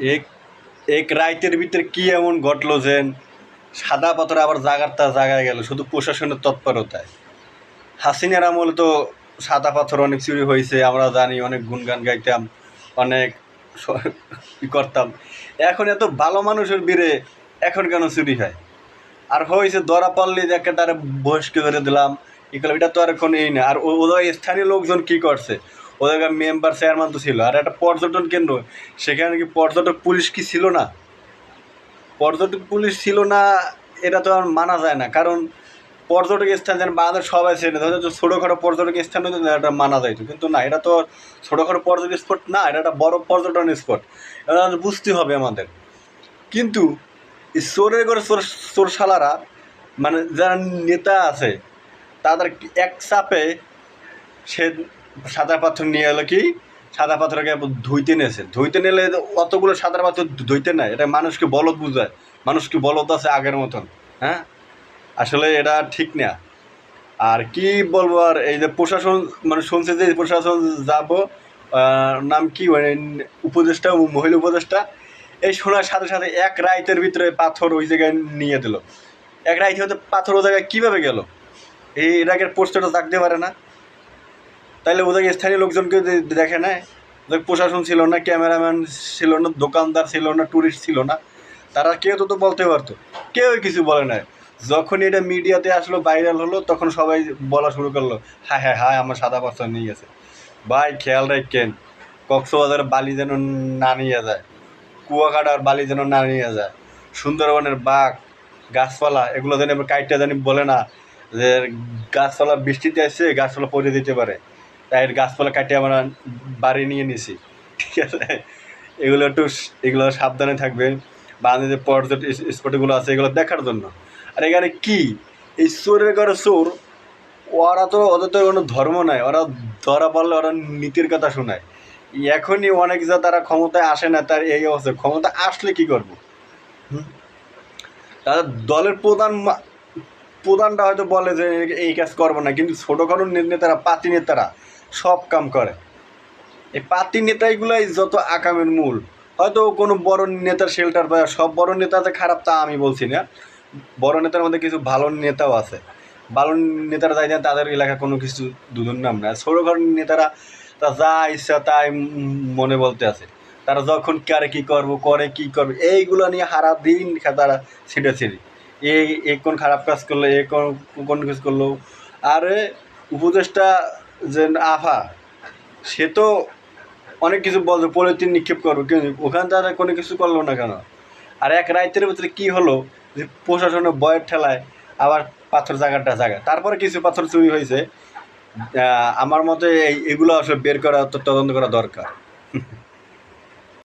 এক এক রাইতের ভিতরে কি এমন ঘটলো যে সাদা পাথর আবার জাগার তা জায়গায় গেল, শুধু প্রশাসনের তৎপরতায়? হাসিনার আমলে তো সাদা পাথর অনেক চুরি হয়েছে, আমরা জানি, অনেক গুনগান গাইতাম, অনেক করতাম। এখন এত ভালো মানুষের বীরে এখন কেন চুরি হয়? আর হয়েছে ধরা পারলে যে একটা তারা বয়স্ক করে দিলাম এটা তো আর এখন এই না। আর ও- স্থানীয় লোকজন কি করছে? ওদের মেম্বার চেয়ারম্যান তো ছিল। আর একটা পর্যটন কেন্দ্র। সেখানে কি পর্যটক পুলিশ কি ছিল না? পর্যটক পুলিশ ছিল না, এটা তো আর মানা যায় না। কারণ পর্যটক স্থান যেন বাংলাদেশ সবাই চেনে। ধরো ছোটোখাটো পর্যটক স্থান হতো এটা মানা যাইতো। কিন্তু না, এটা তো ছোটোখাটো পর্যটক স্পট না, এটা একটা বড় পর্যটন স্পট এটা বুঝতে হবে আমাদের। কিন্তু চোরের করে চোর চোর শালারা মানে যারা নেতা আছে, তাদের এক চাপে সে সাদা পাথর নিয়ে এলো কি? সাদা পাথরকে ধুইতে নিয়েছে। ধুইতে নিলে অতগুলো সাদা পাথর ধুইতে নেয়। এটা মানুষকে বলদ বুঝায়। মানুষকে বলদ আছে আগের মতন হ্যাঁ? আসলে এটা ঠিক না। আর কি বলব আর, এই যে প্রশাসন মানে শুনছে যে প্রশাসন যাব নাম কি মানে উপদেষ্টা মহিলা উপদেষ্টা, এই শোনার সাথে সাথে এক রাইতের ভিতরে পাথর ওই জায়গায় নিয়ে দিল। এক রাইতে হতে পাথর ওই জায়গায় কীভাবে গেল? এই এটাকে পোস্টারটা থাকতে পারে না। তাইলে ওদের স্থানীয় লোকজনকে দেখে নেয়? ওদের প্রশাসন ছিল না, ক্যামেরাম্যান ছিল না, দোকানদার ছিল না ট্যুরিস্ট ছিল না। তারা কেউ তো তো বলতে পারতো? কেউ কিছু বলে না যখন এটা মিডিয়াতে আসলো ভাইরাল হলো, তখন সবাই বলা শুরু করল হ্যাঁ হ্যাঁ হ্যাঁ আমার সাদা পাথর নিয়ে গেছে। ভাই, খেয়াল রাখেন, কক্সবাজার বালি যেন না নিয়ে যায় কুয়াকাটার বালি যেন না নিয়ে যায়, সুন্দরবনের বাঘ, গাছপালা, এগুলো যেন কাইটটা জানি বলে না, যে গাছপালা বৃষ্টিতে আসছে গাছপালা পড়ে দিতে পারে। তাই গাছপালা কাটে আমরা বাড়ি নিয়ে নিছি। ঠিক আছে? এগুলো একটু এগুলো সাবধানে থাকবেন বাংলাদেশে যে পর্যটন স্পটগুলো আছে এগুলো দেখার জন্য। আর এখানে কি? এই চোরের ঘরে চোর, ওরা তো ওদের তো কোনো ধর্ম নাই। ওরা ধরা পড়লে ওরা নীতির কথা শোনায়। এখনই অনেক যা তারা ক্ষমতায় আসে না, তার এই অবস্থা। ক্ষমতা আসলে কি করব? তাদের দলের প্রধান প্রধানটা হয়তো বলে যে এই কাজ করব না। কিন্তু ছোটোখাটো নেতারা পাতি নেতারা সব কাম করে। এই পার্টি নেতাইগুলাই যত আকামের মূল, হয়তো কোনো বড় নেতার শেল্টার বা সব বড় নেতা যে খারাপ তা আমি বলছি না। বড় নেতার মধ্যে কিছু ভালো নেতাও আছে। ভালো নেতারা যাই না তাদের এলাকা কোনো কিছু দুধুর নাম না। ছোটোখাটো নেতারা তা যা ইচ্ছা তাই মনে বলতে আছে। তারা যখন কারে কী করব, করে কী করবে, এইগুলো নিয়ে হারা দিন তারা ছিটে ছিড়ি এই কোন খারাপ কাজ করল, এ কোন কোন কিছু করল। আরে উপদেশটা যে আফা সে তো অনেক কিছু বলছে পলিথিন নিক্ষেপ করব কিন্তু ওখানে তারা কোনো কিছু করল না কেন? আর এক রাইতের ভিতরে কী হলো যে প্রশাসনের বয়ের ঠেলায় আবার পাথর জায়গাটা জায়গা। তারপরে কিছু পাথর চুরি হয়েছে। আমার মতে এইগুলো আসলে বের করা তদন্ত করা দরকার।